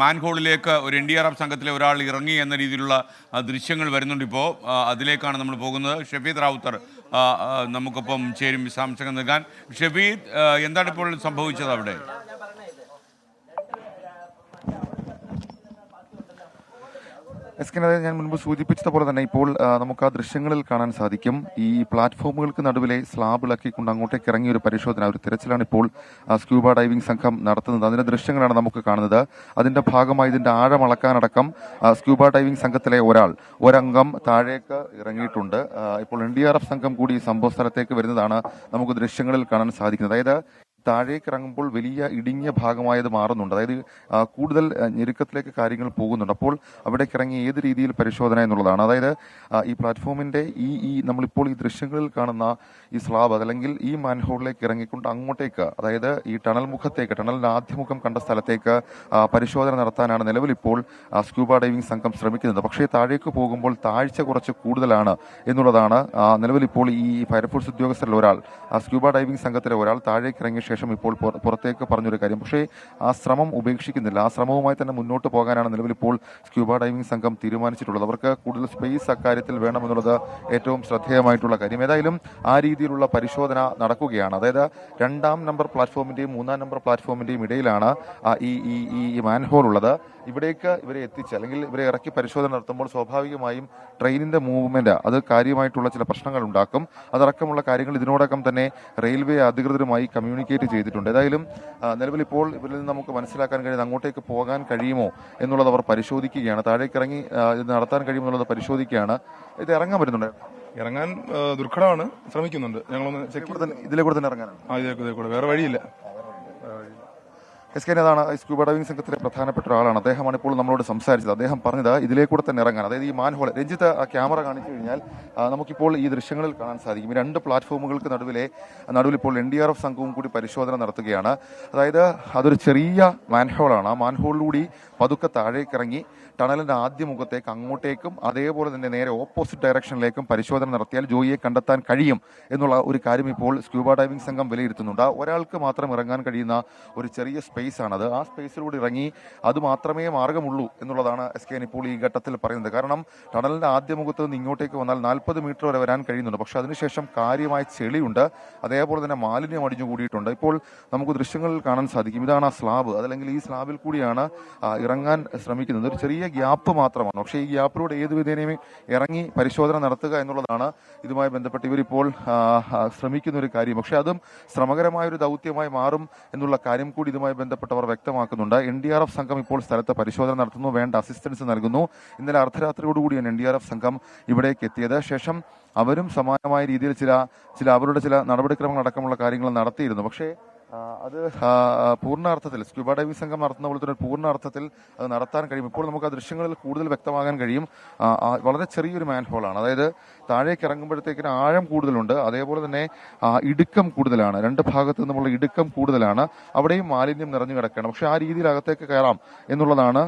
മാൻഹോളിലേക്ക് ഒരു N D R F സംഘത്തിലെ ഒരാൾ ഇറങ്ങി എന്ന രീതിയിലുള്ള ദൃശ്യങ്ങൾ വരുന്നുണ്ട് ഇപ്പോൾ അതിലേക്കാണ് നമ്മൾ പോകുന്നത്. ഷഫീദ് റാവുത്തർ നമുക്കൊപ്പം ചേരും വിശദാംശങ്ങൾ നൽകാൻ. ഷഫീദ് എന്താണ് ഇപ്പോൾ സംഭവിച്ചത് അവിടെ? എസ് കെ അതായത് ഞാൻ മുൻപ് സൂചിപ്പിച്ചതുപോലെ തന്നെ ഇപ്പോൾ നമുക്ക് ആ ദൃശ്യങ്ങളിൽ കാണാൻ സാധിക്കും. ഈ പ്ലാറ്റ്ഫോമുകൾക്ക് നടുവിലെ സ്ലാബ് ഇളക്കിക്കൊണ്ട് അങ്ങോട്ടേക്ക് ഇറങ്ങിയ ഒരു പരിശോധന ഒരു തിരച്ചിലാണ് ഇപ്പോൾ സ്ക്യൂബ ഡൈവിംഗ് സംഘം നടത്തുന്നത്. അതിന്റെ ദൃശ്യങ്ങളാണ് നമുക്ക് കാണുന്നത്. അതിന്റെ ഭാഗമായി ഇതിന്റെ ആഴം അളക്കാനടക്കം സ്ക്യൂബ ഡൈവിംഗ് സംഘത്തിലെ ഒരാൾ ഒരംഗം താഴേക്ക് ഇറങ്ങിയിട്ടുണ്ട്. ഇപ്പോൾ എൻ ഡി ആർ എഫ് സംഘം കൂടി സംഭവ സ്ഥലത്തേക്ക് വരുന്നതാണ് നമുക്ക് ദൃശ്യങ്ങളിൽ കാണാൻ സാധിക്കുന്നത്. അതായത് താഴേക്ക് ഇറങ്ങുമ്പോൾ വലിയ ഇടുങ്ങിയ ഭാഗമായത് മാറുന്നുണ്ട്. അതായത് കൂടുതൽ ഞെരുക്കത്തിലേക്ക് കാര്യങ്ങൾ പോകുന്നുണ്ട്. അപ്പോൾ അവിടേക്ക് ഇറങ്ങി ഏത് രീതിയിൽ പരിശോധന എന്നുള്ളതാണ്. അതായത് ഈ പ്ലാറ്റ്ഫോമിന്റെ ഈ ഈ നമ്മളിപ്പോൾ ഈ ദൃശ്യങ്ങളിൽ കാണുന്ന ഈ സ്ലാബ് അതല്ലെങ്കിൽ ഈ മാൻഹോളിലേക്ക് ഇറങ്ങിക്കൊണ്ട് അങ്ങോട്ടേക്ക് അതായത് ഈ ടണൽ മുഖത്തേക്ക് ടണലിന്റെ ആദ്യമുഖം കണ്ട സ്ഥലത്തേക്ക് പരിശോധന നടത്താനാണ് നിലവിൽ ഇപ്പോൾ സ്ക്യൂബ ഡൈവിംഗ് സംഘം ശ്രമിക്കുന്നത്. പക്ഷേ താഴേക്ക് പോകുമ്പോൾ താഴ്ച കുറച്ച് കൂടുതലാണ് എന്നുള്ളതാണ് നിലവിൽ ഇപ്പോൾ ഈ ഫയർഫോഴ്സ് ഉദ്യോഗസ്ഥരിൽ ഒരാൾ സ്ക്യൂബ ഡൈവിംഗ് സംഘത്തിലെ ഒരാൾ താഴേക്ക് ഇറങ്ങിയ ശേഷം ഇപ്പോൾ പുറ- പുറത്തേക്ക് പറഞ്ഞൊരു കാര്യം. പക്ഷേ ആ ശ്രമം ഉപേക്ഷിക്കുന്നില്ല. ആ ശ്രമവുമായി തന്നെ മുന്നോട്ട് പോകാനാണ് നിലവിൽ ഇപ്പോൾ സ്ക്യൂബ ഡൈവിംഗ് സംഘം തീരുമാനിച്ചിട്ടുള്ളത്. അവർക്ക് കൂടുതൽ സ്പേസ് അക്കാര്യത്തിൽ വേണമെന്നുള്ളത് ഏറ്റവും ശ്രദ്ധേയമായിട്ടുള്ള കാര്യം. ഏതായാലും ആ രീതിയിലുള്ള പരിശോധന നടക്കുകയാണ്. അതായത് രണ്ടാം നമ്പർ പ്ലാറ്റ്ഫോമിന്റെയും മൂന്നാം നമ്പർ പ്ലാറ്റ്ഫോമിന്റെയും ഇടയിലാണ് ഈ ഈ ഈ മാൻഹോൾ ഉള്ളത് ഇവിടേക്ക് ഇവരെ എത്തിച്ച് അല്ലെങ്കിൽ ഇവരെ ഇറക്കി പരിശോധന നടത്തുമ്പോൾ സ്വാഭാവികമായും ട്രെയിനിന്റെ മൂവ്മെന്റ് അത് കാര്യമായിട്ടുള്ള ചില പ്രശ്നങ്ങൾ ഉണ്ടാക്കും. അതടക്കമുള്ള കാര്യങ്ങൾ ഇതിനോടകം തന്നെ റെയിൽവേ അധികൃതരുമായി കമ്മ്യൂണിക്കേറ്റ് ചെയ്തിട്ടുണ്ട്. ഏതായാലും നിലവിൽ ഇപ്പോൾ ഇവരിൽ നിന്ന് നമുക്ക് മനസ്സിലാക്കാൻ കഴിയുന്നത് അങ്ങോട്ടേക്ക് പോകാൻ കഴിയുമോ എന്നുള്ളത് അവർ പരിശോധിക്കുകയാണ്. താഴേക്ക് ഇറങ്ങി ഇത് നടത്താൻ കഴിയുമോ എന്നുള്ളത് പരിശോധിക്കുകയാണ്. ഇത് ഇറങ്ങാൻ വരുന്നുണ്ട് ഇറങ്ങാൻ ദുർഘടമാണ്. ശ്രമിക്കുന്നുണ്ട്. ഞങ്ങളൊന്ന് ചെക്ക് ഇതിലെ കൂടെ തന്നെ ഇറങ്ങാനാണ്. ആ ഇതേ ഇതേ കൂടെ വേറെ വഴിയില്ല. എസ് കെ നേതാണ് സ്കൂബ ഡൈവിംഗ് സംഘത്തിലെ പ്രധാനപ്പെട്ട ഒരാളാണ്. അദ്ദേഹമാണ് ഇപ്പോൾ നമ്മളോട് സംസാരിച്ചത്. അദ്ദേഹം പറഞ്ഞത് ഇതിലേ കൂടെ തന്നെ ഇറങ്ങാൻ. അതായത് ഈ മാൻഹോൾ രഞ്ജിത്ത് ആ ക്യാമറ കാണിച്ചു കഴിഞ്ഞാൽ നമുക്കിപ്പോൾ ഈ ദൃശ്യങ്ങളിൽ കാണാൻ സാധിക്കും. ഈ രണ്ട് പ്ലാറ്റ്ഫോമുകൾക്ക് നടുവിലെ നടുവിൽ ഇപ്പോൾ എൻ ഡി ആർ എഫ് സംഘവും കൂടി പരിശോധന നടത്തുകയാണ്. അതായത് അതൊരു ചെറിയ മാൻഹോളാണ്. ആ മാൻഹോളിലൂടി പതുക്കെ താഴേക്ക് ഇറങ്ങി ടണലിന്റെ ആദ്യ മുഖത്തേക്ക് അങ്ങോട്ടേക്കും അതേപോലെ തന്നെ നേരെ ഓപ്പോസിറ്റ് ഡയറക്ഷനിലേക്കും പരിശോധന നടത്തിയാൽ ജോയിയെ കണ്ടെത്താൻ കഴിയും എന്നുള്ള ഒരു കാര്യം ഇപ്പോൾ സ്ക്യൂബ ഡൈവിംഗ് സംഘം വിലയിരുത്തുന്നുണ്ട്. ഒരാൾക്ക് മാത്രം ഇറങ്ങാൻ കഴിയുന്ന ഒരു ചെറിയ സ്പേസ് ആണത്. ആ സ്പേസിലൂടെ ഇറങ്ങി അത് മാത്രമേ മാർഗമുള്ളൂ എന്നുള്ളതാണ് എസ് കെ ഇപ്പോൾ ഈ ഘട്ടത്തിൽ പറയുന്നത്. കാരണം ടണലിന്റെ ആദ്യ മുഖത്ത് നിന്ന് ഇങ്ങോട്ടേക്ക് വന്നാൽ നാൽപ്പത് മീറ്റർ വരെ വരാൻ കഴിയുന്നുണ്ട്. പക്ഷെ അതിനുശേഷം കാര്യമായ ചെളിയുണ്ട്. അതേപോലെ തന്നെ മാലിന്യം അടിഞ്ഞു കൂടിയിട്ടുണ്ട്. ഇപ്പോൾ നമുക്ക് ദൃശ്യങ്ങളിൽ കാണാൻ സാധിക്കും. ഇതാണ് ആ സ്ലാബ് അതല്ലെങ്കിൽ ഈ സ്ലാബിൽ കൂടിയാണ് ഇറങ്ങാൻ ശ്രമിക്കുന്നത്. ഒരു ചെറിയ ഗ്യാപ്പ് മാത്രമാണ്. പക്ഷേ ഈ ഗ്യാപ്പിലൂടെ ഏത് വിധേനയും ഇറങ്ങി പരിശോധന നടത്തുക എന്നുള്ളതാണ് ഇതുമായി ബന്ധപ്പെട്ട് ഇവരിപ്പോൾ ശ്രമിക്കുന്ന ഒരു കാര്യം. പക്ഷേ അതും ശ്രമകരമായ ഒരു ദൗത്യമായി മാറും എന്നുള്ള കാര്യം കൂടി ഇതുമായി ബന്ധപ്പെട്ടവർ വ്യക്തമാക്കുന്നുണ്ട്. എൻ ഡി ആർ എഫ് സംഘം ഇപ്പോൾ സ്ഥലത്ത് പരിശോധന നടത്തുന്നു വേണ്ട അസിസ്റ്റൻസ് നൽകുന്നു. ഇന്നലെ അർദ്ധരാത്രിയോടുകൂടിയാണ് എൻ ഡി ആർ എഫ് സംഘം ഇവിടേക്ക് എത്തിയത്. ശേഷം അവരും സമാനമായ രീതിയിൽ ചില ചില അവരുടെ ചില നടപടിക്രമങ്ങൾ അടക്കമുള്ള കാര്യങ്ങൾ നടത്തിയിരുന്നു. പക്ഷേ അത് പൂർണാർത്ഥത്തിൽ സ്ക്യൂബ ഡൈവിംഗ് സംഘം നടത്തുന്ന പോലെ തന്നെ ഒരു പൂർണ അത് നടത്താൻ കഴിയും. ഇപ്പോൾ നമുക്ക് ആ ദൃശ്യങ്ങളിൽ കൂടുതൽ വ്യക്തമാകാൻ കഴിയും. വളരെ ചെറിയൊരു മാൻഹോളാണ് അതായത് താഴേക്ക് ഇറങ്ങുമ്പോഴത്തേക്കിന് ആഴം കൂടുതലുണ്ട്. അതേപോലെ തന്നെ ഇടുക്കം കൂടുതലാണ്. രണ്ട് ഭാഗത്ത് നിന്നുമുള്ള ഇടുക്കം കൂടുതലാണ്. അവിടെയും മാലിന്യം നിറഞ്ഞു കിടക്കണം പക്ഷെ ആ രീതിയിൽ അകത്തേക്ക് കയറാം എന്നുള്ളതാണ്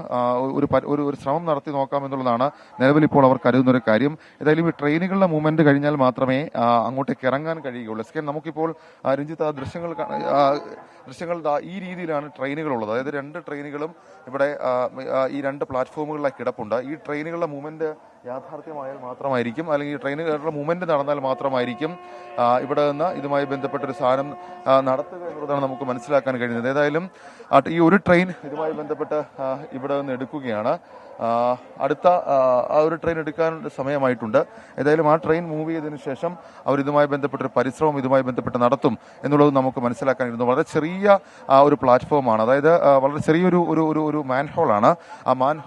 ഒരു ഒരു ശ്രമം നടത്തി നോക്കാം എന്നുള്ളതാണ് നിലവിൽ ഇപ്പോൾ അവർ കരുതുന്ന ഒരു കാര്യം. ഏതായാലും ഈ ട്രെയിനുകളുടെ മൂവ്മെന്റ് കഴിഞ്ഞാൽ മാത്രമേ അങ്ങോട്ടേക്ക് ഇറങ്ങാൻ കഴിയുകയുള്ളൂ. എസ് കെ നമുക്കിപ്പോൾ രഞ്ജിത്ത് ആ ദൃശ്യങ്ങൾ ദൃശ്യങ്ങൾ ഈ രീതിയിലാണ് ട്രെയിനുകൾ ഉള്ളത് അതായത് രണ്ട് ട്രെയിനുകളും ഇവിടെ ഈ രണ്ട് പ്ലാറ്റ്ഫോമുകളിലായി കിടപ്പുണ്ട്. ഈ ട്രെയിനുകളുടെ മൂവ്മെന്റ് യാഥാർത്ഥ്യമായാൽ മാത്രമായിരിക്കും. അല്ലെങ്കിൽ ട്രെയിനുകളുടെ മൂവ്മെന്റ് നടന്നാൽ മാത്രമായിരിക്കും. ഇവിടെ നിന്ന് ഇതുമായി ബന്ധപ്പെട്ട ഒരു സാധനം നടത്തുക എന്നുള്ളതാണ് നമുക്ക് മനസ്സിലാക്കാൻ കഴിയുന്നത്. ഏതായാലും ഈ ഒരു ട്രെയിൻ ഇതുമായി ബന്ധപ്പെട്ട് ഇവിടെ നിന്ന് എടുക്കുകയാണ്. അടുത്ത ആ, ഒരു ട്രെയിൻ എടുക്കാൻ സമയമായിട്ടുണ്ട്. ഏതായാലും ആ ട്രെയിൻ മൂവ് ചെയ്തതിനു ശേഷം അവർ ഇതുമായി ബന്ധപ്പെട്ട ഒരു പരിശ്രമം ഇതുമായി ബന്ധപ്പെട്ട് നടത്തും എന്നുള്ളത് നമുക്ക് മനസ്സിലാക്കാൻ കഴിയുന്നു വളരെ ചെറിയ ഒരു പ്ലാറ്റ്ഫോമാണ്. അതായത് വളരെ ചെറിയൊരു ഒരു ഒരു ഒരു മാൻഹോളാണ്. ആ മാൻ